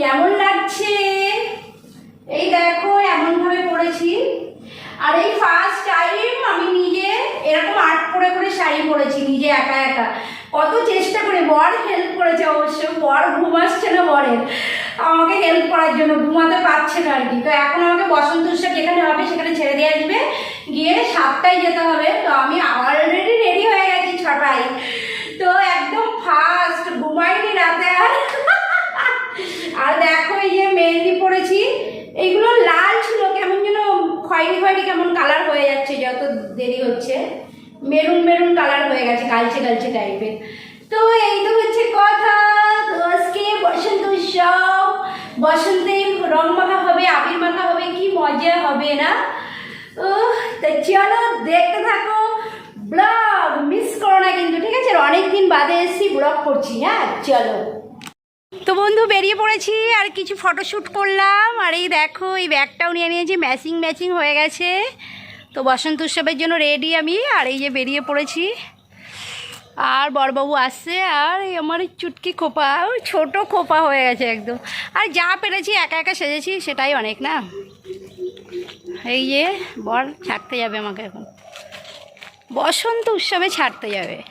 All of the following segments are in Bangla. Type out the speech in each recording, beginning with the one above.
কেমন লাগছে? এই দেখো, এমন ভাবে পরেছি আর এই ফার্স্ট টাইম আমি নিজে এরকম আর্ট করে করে শাড়ি পরেছি, নিজে একা একা। কত চেষ্টা করে, বর হেল্প করেছে অবশ্য। বর ঘুম আসছে না বরের। আমাকে হেল্প করার জন্য, ঘুমাতে পারছে না আর কি। তো এখন আমাকে বসন্ত উৎসব যেখানে হবে, সেখানে ছেড়ে দিয়ে আসবে। গিয়ে সাতটায় যেতে হবে। তো আমি অলরেডি রেডি হয়ে গেছি ছটায়। খয়েরি কেমন কালার হয়ে যাচ্ছে, যত দেরি হচ্ছে, মেরুন মেরুন কালার হয়ে গেছে, কালচে কালচে টাইপের তো এই তো হচ্ছে কথা। তো আজকে বসন্ত উৎসব বসন্তে রং মাখা হবে, আবির মাখা হবে, কি মজা হবে না? ও তো চলো দেখতে থাকো। ব্লগ মিস করো না কিন্তু, ঠিক আছে? অনেক দিন বাদে এসেছি, ব্লগ করছি হ্যাঁ? চলো। তো বন্ধু, বেরিয়ে পড়েছি, আর কিছু ফটোশ্যুট করলাম। আর এই দেখো, এই ব্যাগটাও নিয়ে নিয়েছি ম্যাচিং ম্যাচিং হয়ে গেছে। তো বসন্ত উৎসবের জন্য রেডি আমি, আর এই যে বেরিয়ে পড়েছি। আর বড়বাবু আসছে, আর এই আমার চুটকি খোপা ছোটো খোপা হয়ে গেছে একদম। আর যা পেরেছি, একা একা সেজেছি, সেটাই অনেক না? এই যে, বর ছাড়তে যাবে আমাকে এখন। বসন্ত উৎসবে ছাড়তে যাবে।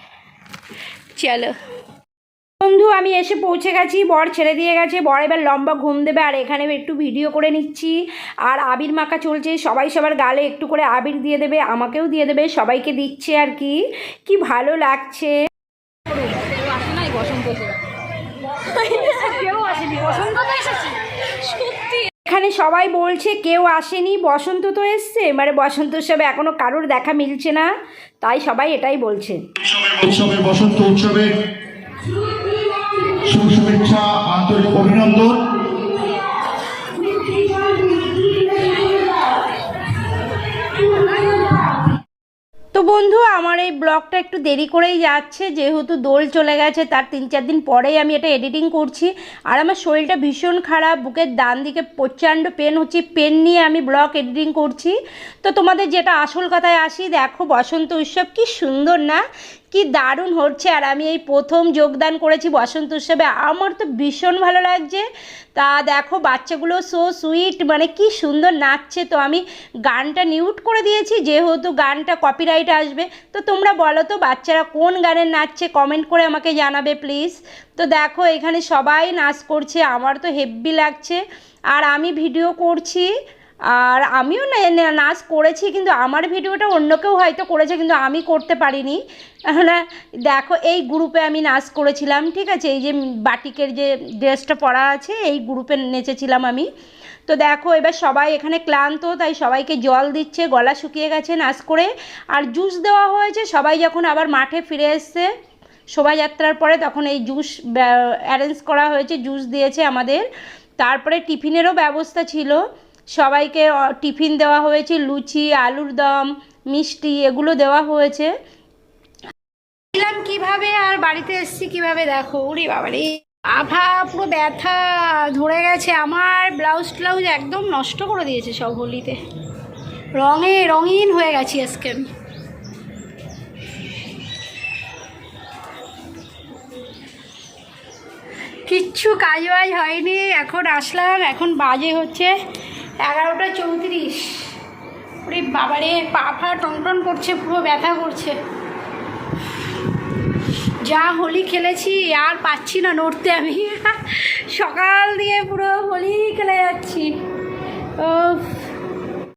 চলো। বন্ধু, আমি এসে পৌঁছে গেছি। বর ছেড়ে দিয়ে গেছে। বর এবার লম্বা ঘুম দেবে। আর এখানে একটু ভিডিও করে নিচ্ছি। আর আবির মাখা চলছে। সবাই সবার গালে একটু করে আবির দিয়ে দেবে। আমাকেও দিয়ে দেবে। সবাইকে দিচ্ছে আর কি। কি ভালো লাগছে। এখানে সবাই বলছে, কেউ আসেনি। বসন্ত তো এসছে। মানে বসন্ত উৎসবে এখনও কারোর দেখা মিলছে না। তাই সবাই এটাই বলছে। বসন্ত উৎসবের শুভেচ্ছা, আন্তরিক অভিনন্দন। তো বন্ধু, আমার এই ব্লগটা একটু দেরি করেই যাচ্ছে, যেহেতু দোল চলে গেছে, তার তিন চার দিন পরেই আমি এটা এডিটিং করছি। আর আমার শরীরটা ভীষণ খারাপ, বুকের ডান দিকে প্রচণ্ড পেন হচ্ছে পেন নিয়ে আমি ব্লগ এডিটিং করছি। তো তোমাদের যেটা আসল কথায় আসি, দেখো বসন্ত উৎসব কি সুন্দর না? কি দারুণ হচ্ছে। আর আমি এই প্রথম যোগদান করেছি বসন্ত উৎসবে। আমার তো ভীষণ ভালো লাগছে। তা দেখো, বাচ্চাগুলো সো সুইট মানে কি সুন্দর নাচছে। তো আমি গানটা নিউট করে দিয়েছি, যেহেতু গানটা কপিরাইট আসবে। তো তোমরা বলো তো, বাচ্চারা কোন গানের নাচছে? কমেন্ট করে আমাকে জানাবে প্লিজ তো দেখো, এখানে সবাই নাচ করছে। আমার তো হেব্বি লাগছে। আর আমি ভিডিও করছি। আর আমিও নাচ করেছি, কিন্তু আমার ভিডিওটা অন্য কেউ হয়তো করেছে, কিন্তু আমি করতে পারিনি। না দেখো, এই গ্রুপে আমি নাচ করেছিলাম, ঠিক আছে? এই যে বাটিকের যে ড্রেসটা পরা আছে, এই গ্রুপে নেচেছিলাম আমি। তো দেখো, এবার সবাই এখানে ক্লান্ত, তাই সবাইকে জল দিচ্ছে, গলা শুকিয়ে গেছে নাচ করে। আর জুস দেওয়া হয়েছে, সবাই যখন আবার মাঠে ফিরে এসছে, শোভাযাত্রার পরে তখন এই জুস অ্যারেঞ্জ করা হয়েছে, জুস দিয়েছে আমাদের। তারপরে টিফিনেরও ব্যবস্থা ছিল। সবাইকে টিফিন দেওয়া হয়েছে, লুচি, আলুর দম, মিষ্টি, এগুলো দেওয়া হয়েছে। এলাম কীভাবে আর বাড়িতে এসেছি কীভাবে দেখো? উরি বাবারে, আভা পুরো ব্যথা ধরে গেছে। আমার ব্লাউজ ট্লাউজ একদম নষ্ট করে দিয়েছে সব হোলিতে। রঙে রঙিন হয়ে গেছি আজকে। কিচ্ছু কাজ বাজ হয়নি, এখন আসলাম, এখন বাজে হচ্ছে। এগারোটা চৌত্রিশ। ওরে বাবারে, পা ফা টন করছে, পুরো ব্যথা করছে। যা হোলি খেলেছি, আর পাচ্ছি না নড়তে আমি। সকাল দিয়ে পুরো হোলি খেলে যাচ্ছি। ও